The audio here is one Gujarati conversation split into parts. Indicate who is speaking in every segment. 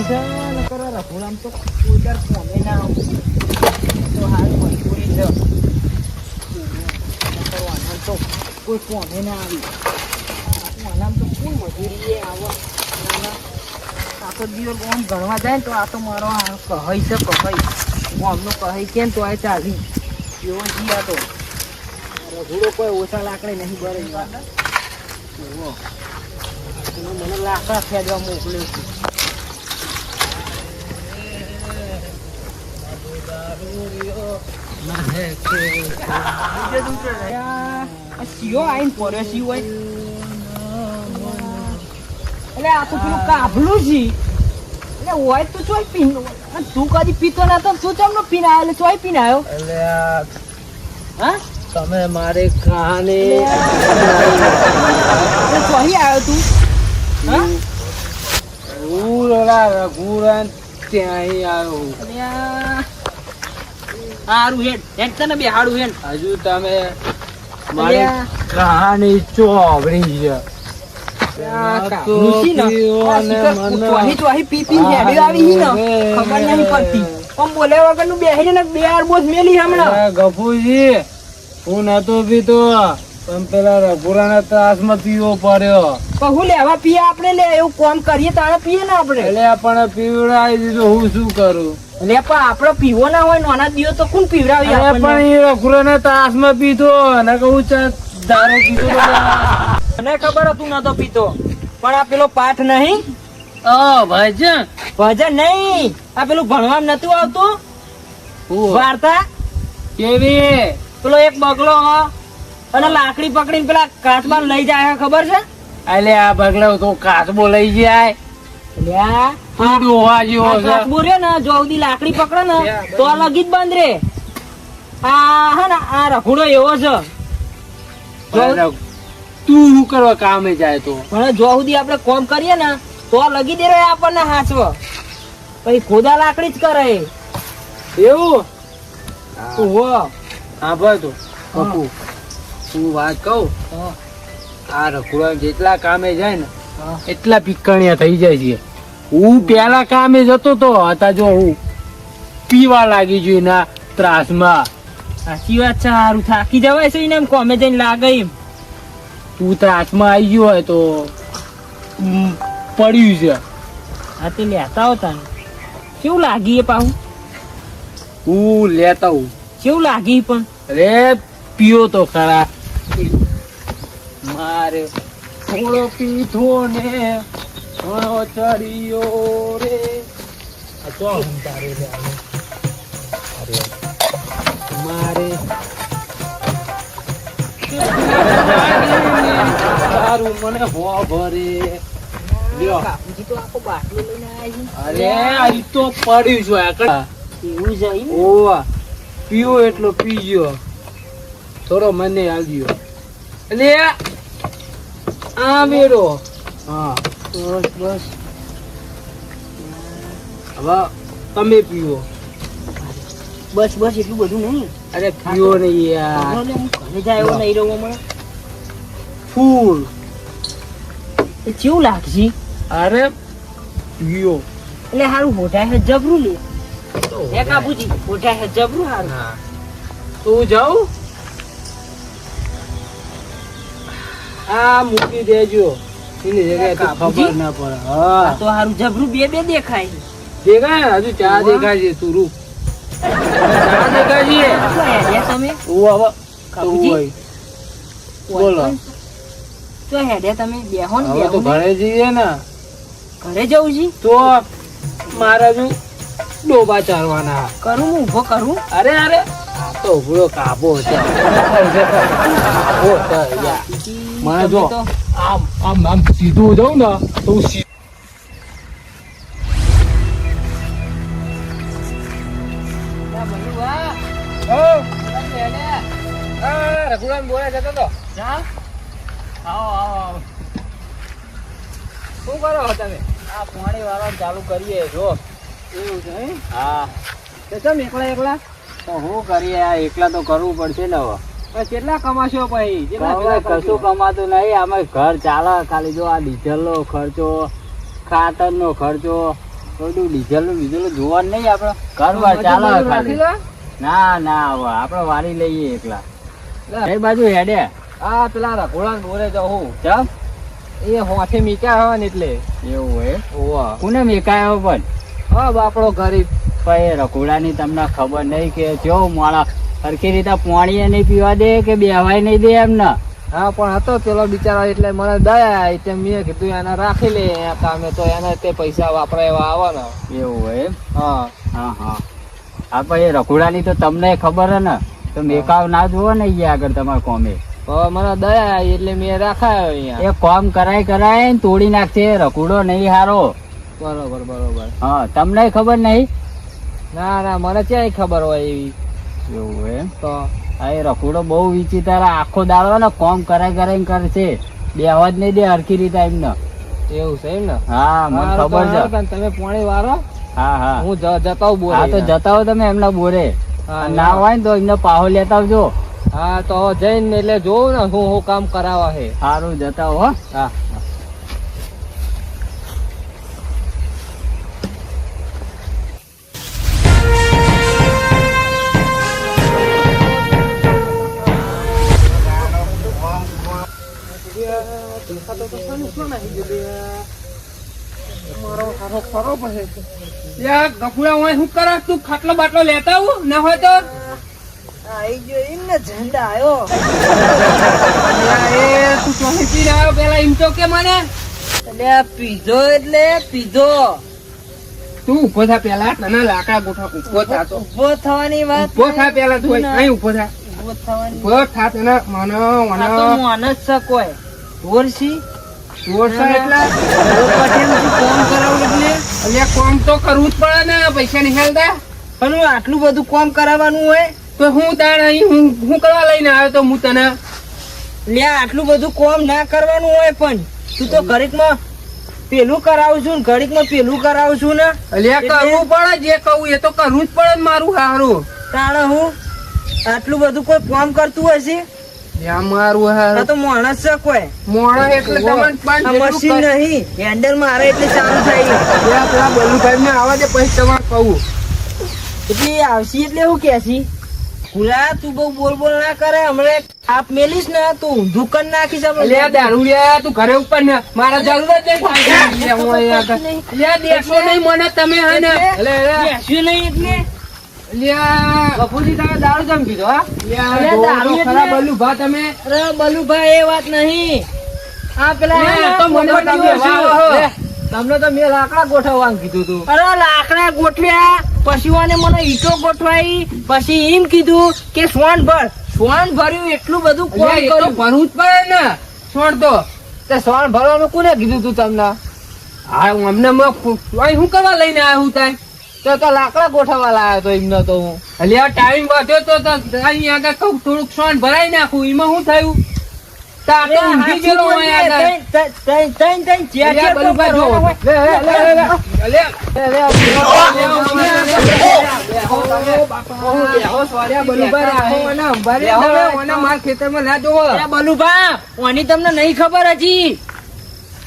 Speaker 1: ને કરો રઘુરામ તો કોઈ દર કોમે ના તો હાલ મજબૂરી તો કોઈ કોમે ના આવી વાહન તો કોઈ મજૂરી આવો ના ના આ તો દિવસ આમ ગણવા જાય ને તો આ તો મારો કહઈ છે હું આમનો કહી કેમ તો આ ચાલી એવો જીયા તો રઘુડો કોઈ ઓછા લાકડે નહીં બરે મને લાકડા ખેંચવા મોકલ્યો છે. શિયો આઈને શિયો આઈને. એટલે આ તો પેલું કાભલું છે. એટલે હોય તો ચોય પીન તું કદી પીતો ના તો તું ચમનો પીન આવ્યો એટલે ચોય પીને આવ્યો હા?
Speaker 2: તમે મારી કહાની
Speaker 1: ચોહી આવ્યો તું? હા?
Speaker 2: હું ઓલા રઘુરાન ત્યાં આવ્યો
Speaker 1: હારું હેડ. હેડ તને બે હારું હેડ.
Speaker 2: હજુ તમે મારી કહાની ચોવડી છે.
Speaker 1: મેલી હમણાં.
Speaker 2: ગફુજી હું નતો પીતો. પણ પેલા રઘુરાના ત્રાસમાં પીવો પડ્યો.
Speaker 1: પણ હું લેવા પીએ આપણે લે એવું કોમ કરીએ તારે પીએ ને આપણે.
Speaker 2: એટલે આપણે પીવડાવી દીધું હું શું કરું?
Speaker 1: લે પણ આપણે પીવો ના હોય નાના દિયો તો કોણ પીવડાવી
Speaker 2: અરે પણ એ રઘુરાના ત્રાસમાં પીધો અને કહું ચા દારૂ પીધો તો
Speaker 1: મને ખબર હતું નતો પીતો. પણ આ પેલો પાઠ નહીં?
Speaker 2: ઓ ભાઈ
Speaker 1: ભજન નહીં. આ પેલું ભણવામાં નતું આવતું?
Speaker 2: હું
Speaker 1: વાર્તા?
Speaker 2: કેવી?
Speaker 1: પેલો એક બગલો હ, અને લાકડી પકડીને પેલા કાચમાં લઈ જાય ખબર છે?
Speaker 2: એટલે આ બગલો તો કાચબો લઈ જાય. તું ડોહા જેવો
Speaker 1: આ
Speaker 2: છે.
Speaker 1: કાચબો રહ્યો ને જો લાકડી પકડે ને તો લગી જ બંધ રે. આ હે ને આ રખુડો એવો છે.
Speaker 2: તું શું કરવા કામે જાય તો?
Speaker 1: પણ જો સુધી આપણે કોમ કરીએ ને તો આ લગી દે રે આપણને હાચવ. પછી ખોદા લાકડી જ કરે.
Speaker 2: એવું?
Speaker 1: ઓહો
Speaker 2: હા તો પપ્પુ હું વાત કહું?
Speaker 1: હા.
Speaker 2: આ રઘુરામ જેટલા કામે જાય ને
Speaker 1: હા.
Speaker 2: એટલા પીકણિયા થઈ જાય છે. હું પેલા કામે જતો તો હતા જો હું પીવા લાગી જોઈ ના ત્રાસમાં.
Speaker 1: સાચી વાત છે સારું થાકી જવાય છે એને એમ કોમે જઈને લાગે એમ.
Speaker 2: તું ત્રાસમાં આવી ગયો હોય તો પડ્યું છે.
Speaker 1: હા તે લેતા ને. કેવું લાગી એ પાછું
Speaker 2: હું લેતા હું
Speaker 1: કેવું લાગી પણ?
Speaker 2: અરે પીયો તો ખરા. મારે થોડો પીધો ને ઘણો ચડ્યો રે. મારે તારું મને હો ભરે અરે આ તો પડ્યું છે
Speaker 1: આકડા પીવું જાય
Speaker 2: ઓવા પીવો એટલો પીજો. થોડો મને આવ્યો એટલે આ મેરો હા.
Speaker 1: બસ બસ.
Speaker 2: હવે તમે પીવો.
Speaker 1: બસ બસ એટલું બધું નહીં.
Speaker 2: અરે પીવો નહીં યાર.
Speaker 1: લે, ઘરે જાય એવો નહીં રહું મને
Speaker 2: ફૂલ.
Speaker 1: એ કેવું લાગશે?
Speaker 2: અરે પીવો.
Speaker 1: એટલે હારું હોઠાય છે જબરું લે. હે કાબુજી હોઠાય છે જબરું હારું.
Speaker 2: હા. તું જાઉં? આ મૂકી દેજો. એની જગ્યાએ તો ખબર ના પડે. હા.
Speaker 1: તો હારું જબરું બે બે દેખાય.
Speaker 2: દેખાય? હજુ ચા દેખાય છે તું રૂ. ચા દેખાય છે?
Speaker 1: તમે.
Speaker 2: હવે? બોલો.
Speaker 1: તો હેડે તમે બેહો ને
Speaker 2: તો ઘરે જઈએ ને.
Speaker 1: ઘરે જવું છે
Speaker 2: તો મારા જો ડોબા ચારવાના
Speaker 1: કરું હું ઊભો કરું.
Speaker 2: અરે અરે. તો કાબો
Speaker 1: હતો.
Speaker 2: આમ આમ આમ સીધું જાઉં ને રઘુરામ બોલે જતો તો. આવો આવો
Speaker 1: શું કરો તમે
Speaker 2: આ પાણી ચાલુ કરીએ જો
Speaker 1: એવું છે?
Speaker 2: હા
Speaker 1: એકલા એકલા
Speaker 2: તો શું કરીએ આ એકલા તો કરવું પડશે ને હવે.
Speaker 1: કેટલા કમાશો પછી?
Speaker 2: કશું કમાતું નહીં આમાં ઘર ચાલે ખાલી જો આ ડીઝલ નો ખર્ચો ખાતર નો ખર્ચો
Speaker 3: બધું ડીઝલ બીજલ જોવા નહીં આપડે ઘર ચાલે ખાલી. ના ના હવે આપડે વારી લઈએ એકલા. એ બાજુ હેડે.
Speaker 1: આ પેલા રઘોડા બોરે હું.
Speaker 3: ચમ?
Speaker 1: એ હોઠે મીકા હોય ને એટલે.
Speaker 3: એવું હોય? કોને મેકાયો પણ?
Speaker 1: હા બાપડો ગરીબ.
Speaker 3: ભાઈ રઘોડાની તમને ખબર નહીં કે જો માણસ સરખી રીતે પાણી નહીં પીવા દે કે બેવાય નહીં દે એમને?
Speaker 1: હા પણ હતો પેલો બિચારો એટલે મને દયા તે મેં કીધું એને રાખી લે કામે તો એને તે પૈસા વાપરા એવા આવે
Speaker 3: એવું હોય એમ?
Speaker 1: હા.
Speaker 3: હા હા. હા ભાઈ રઘોડાની તો તમને ખબર હે ને? તો મેકાવ ના જુઓ ને અહીંયા આગળ તમારે કોમે?
Speaker 1: મને દયા એટલે મેં રાખાયો અહીંયા.
Speaker 3: એ કોમ કરાય કરાય તોડી નાખશે રઘોડો નહીં હારો.
Speaker 1: બરોબર બરોબર.
Speaker 3: હા તમને ખબર નહીં?
Speaker 1: ના ના મને ક્યાંય ખબર હોય એવી.
Speaker 3: એવું એમ?
Speaker 1: તો?
Speaker 3: એ રઘોડો બહુ વિચિત્ર આખો દાડો ને કોમ કરાય કરાય છે બે અવાજ નહીં દે હરખી રીતે એમને.
Speaker 1: એવું છે એમ ને
Speaker 3: હા મને ખબર છે.
Speaker 1: તમે પોણી વારો
Speaker 3: હા. હા
Speaker 1: હું. જતા બોલે
Speaker 3: હા તો જતા હો તમે એમના બોરે. ના હોય ને તો એમને પાહો લેતા આવજો.
Speaker 1: હા તો જઈને એટલે જોઉં ને હું હું કામ કરાવવા છે
Speaker 3: સારું જતા હો.
Speaker 1: હા.
Speaker 4: હોય શું કરે તું ખાટલો બાટલો લેતા આવું ના હોય
Speaker 1: થવાની વાત
Speaker 4: પેલા તું અહીં- જોરસા એટલે
Speaker 1: કોમ કરાવું એટલે
Speaker 4: અલ્યા કોમ તો કરવું જ પડે ને પૈસા નહીં હાલતા.
Speaker 1: પણ હું આટલું બધું કોમ કરાવવાનું હોય?
Speaker 4: તો હું તાણ અહીં હું હું કરવા લઈને આવ્યો તો હું તને
Speaker 1: લે આટલું બધું કોમ ના કરવાનું હોય પણ તું તો ઘડીકમાં પેલું કરાવું છું ઘડીકમાં પેલું કરાવું છું ને. એટલે-
Speaker 4: કરવું પડે જે કહું એ તો કરવું જ પડે મારું સારું
Speaker 1: તાણે હું આટલું બધું કોઈ કોમ કરતું હશે?
Speaker 4: મારું
Speaker 1: આ તો માણસ છે કોઈ.
Speaker 4: મોણો એટલે તમને પણ
Speaker 1: મશીન નહીં. હેન્ડલ મારે એટલે ચાલુ થાય
Speaker 4: પેલા પેલા બલ્લુભાઈ ને આવા દે પછી તમારે કહું.
Speaker 1: એટલે એ એટલે એવું કેસી ભૂલા તું બહુ બોલ બોલ ના કરે હમણાં આપ મેલીશ ને તું ઊંધું કરી નાખીશ
Speaker 4: લે દારૂ તું ઘરે ઉપર ને. મારા જરૂર નહીં થાય. હું. લે દેશો નહીં. મને તમે હે ને.
Speaker 1: એટલે. બપોરથી તમે દારૂ જમ હા?
Speaker 4: તમે.
Speaker 1: એ વાત નહીં. આ પેલા તમને તો મેં લાકડા ગોઠવવાનું કીધું તું. અરે લાકડા ગોઠવ્યા. પશુઓને મને ઈટો ગોઠવાઈ. પછી એમ કીધું કે સોન ભર. સોન ભર્યું એટલું બધું કર્યું?
Speaker 4: ભરવું જ પડે ને. સોન તો.
Speaker 1: તે સોન ભરવાનું કોને કીધું તું તમને?
Speaker 4: હા અમને હું કરવા લઈને આવ્યો હું તાય?
Speaker 1: તો તો લાકડા ગોઠવવા લાવ્યો તો એમને તો હું
Speaker 4: અલ્યા ટાઈમ વધ્યો તો અહીં આગળ કઉ થોડુંક સોન ભરાઈ નાખું એમાં શું થયું
Speaker 1: તમને નહીં ખબર હજી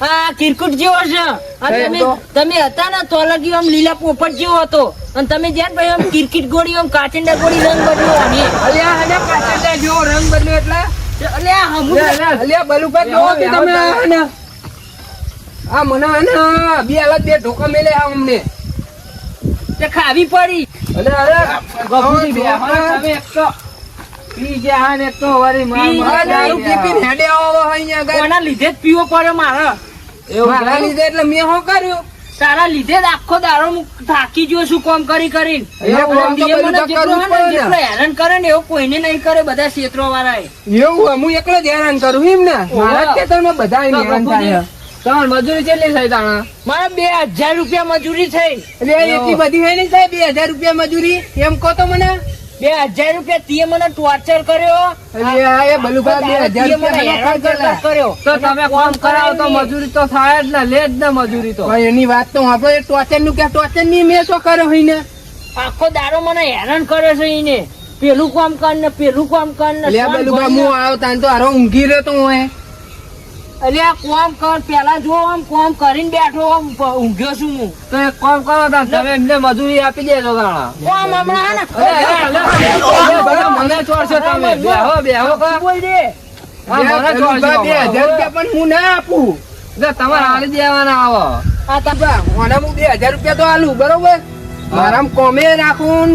Speaker 1: આ કિરકુટ જેવો છે. અને તમે તમે હતા ને તો અલગ આમ લીલા પોપટ જેવો હતો. અને તમે જ્યાં ભાઈ આમ કિરકિટ ગોળી આમ કાચિંડા ગોળી રંગ બદલ્યો
Speaker 4: રંગ બદલ્યો એટલે?
Speaker 1: એટલે
Speaker 4: અલ્યા બલુભાઈ જોવો કે તમે આ મને ને બે અલગ બે ઢોકા મેલે આ અમને.
Speaker 1: તે ખાવી પડી.
Speaker 4: અલે અરે
Speaker 1: ગભુજી બે
Speaker 4: તમે એક તો. પી ગયા ને તો વળી માર-
Speaker 1: પી
Speaker 4: માર
Speaker 1: ગયા
Speaker 4: દારૂ
Speaker 1: નહીં.
Speaker 4: પી હેડે આવો અહીંયા
Speaker 1: કોના લીધે જ પીવો પડે મારે? એવું
Speaker 4: મારા લીધે એટલે મેં શું કર્યું?
Speaker 1: તારા લીધે જ આખો દાડો હું થાકી ગયો છું કોમ કરી કરી
Speaker 4: અહીંયા કોમ તો બધું તો કરવું જ પડે ને.
Speaker 1: હેરાન કરે ને એવું કોઈને નહીં કરે બધા ક્ષેત્રો વાળા
Speaker 4: એવું હું એકલો જ હેરાન કરું એમ ને? મારા ખેતરમાં બધા હેરાન થાય.
Speaker 1: તમાર મજૂરી કેટલી થઈ તાણા? મારે બે હજાર રૂપિયા મજૂરી થઈ.
Speaker 4: એટલે એટલી બધી હે નહીં થાય બે હજાર રૂપિયા મજૂરી? એમ કહો તો મને.
Speaker 1: બે હજાર રૂપિયા તીએ મને ટોર્ચર કર્યો.
Speaker 4: એ બલુભાઈ બે હજાર રૂપિયા
Speaker 1: કર્યો.
Speaker 4: તો તમે કોમ કરાવો તો
Speaker 1: મજૂરી તો થાય જ ને લે જ ને મજૂરી તો.
Speaker 4: એની વાત તો આપણે ટોર્ચરનું કે ટોર્ચરની મેં શું કર્યો હોય ને
Speaker 1: આખો દારો મને હેરાન કરે છે એને પેલું કામ કર ને પેલું કામ કર ને
Speaker 4: બલુભાઈ હું આવ્યો તાન તો હારો ઊંઘી રહ્યો તો હું એ.
Speaker 1: આ કોમ કર પેલા જો આમ કોમ કરીને બેઠો આમ ઊંઘ્યો છું હું.
Speaker 5: તો એક કોમ કરો તમે એમને મજૂરી આપી દેજો ગાણા
Speaker 1: કોમ હમણાં
Speaker 5: મને ચોરશો તમે. બેહો બેહો.
Speaker 1: બોલ દે.
Speaker 5: હા, મને ચોરશો
Speaker 4: બે હજાર રૂપિયા પણ હું ના આપું.
Speaker 5: તમારે હાલી દેવાના આવો.
Speaker 4: મને હું બે હજાર રૂપિયા તો આલું બરોબર? મારા કોમે રાખું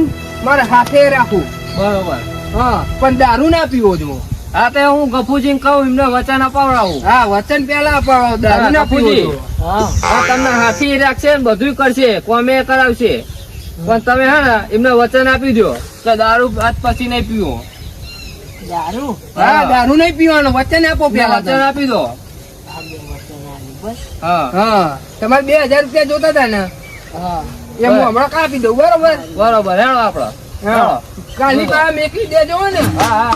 Speaker 4: મારા હાથે રાખું.
Speaker 5: બરોબર.
Speaker 4: હા પણ દારૂ ના પીવો જો
Speaker 5: હા તે હું ગફુજીને કહું એમને વચન અપાવડાવું.
Speaker 4: હા વચન પેલા અપાવડાવું દારૂ ના
Speaker 5: ગફુજી. હા. તમને હાથી રાખશે ને બધું કરશે કોમે કરાવશે. પણ તમે હે ને એમને વચન આપી દો કે દારૂ આજ પછી નહીં પીવો.
Speaker 1: દારૂ?
Speaker 4: હા. દારૂ નહીં પીવાનું વચન આપો પેલા
Speaker 5: વચન આપી દો.
Speaker 1: આ બે વચન આલી, બસ.
Speaker 5: હા.
Speaker 4: હા તમારે બે હજાર રૂપિયા જોતા હતા ને?
Speaker 1: હા.
Speaker 4: એ હું હમણાં કાપી દઉં બરોબર?
Speaker 5: બરોબર હેડો આપડે.
Speaker 4: હા. કાલની કામ એકલી દેજો ને.
Speaker 5: હા હા.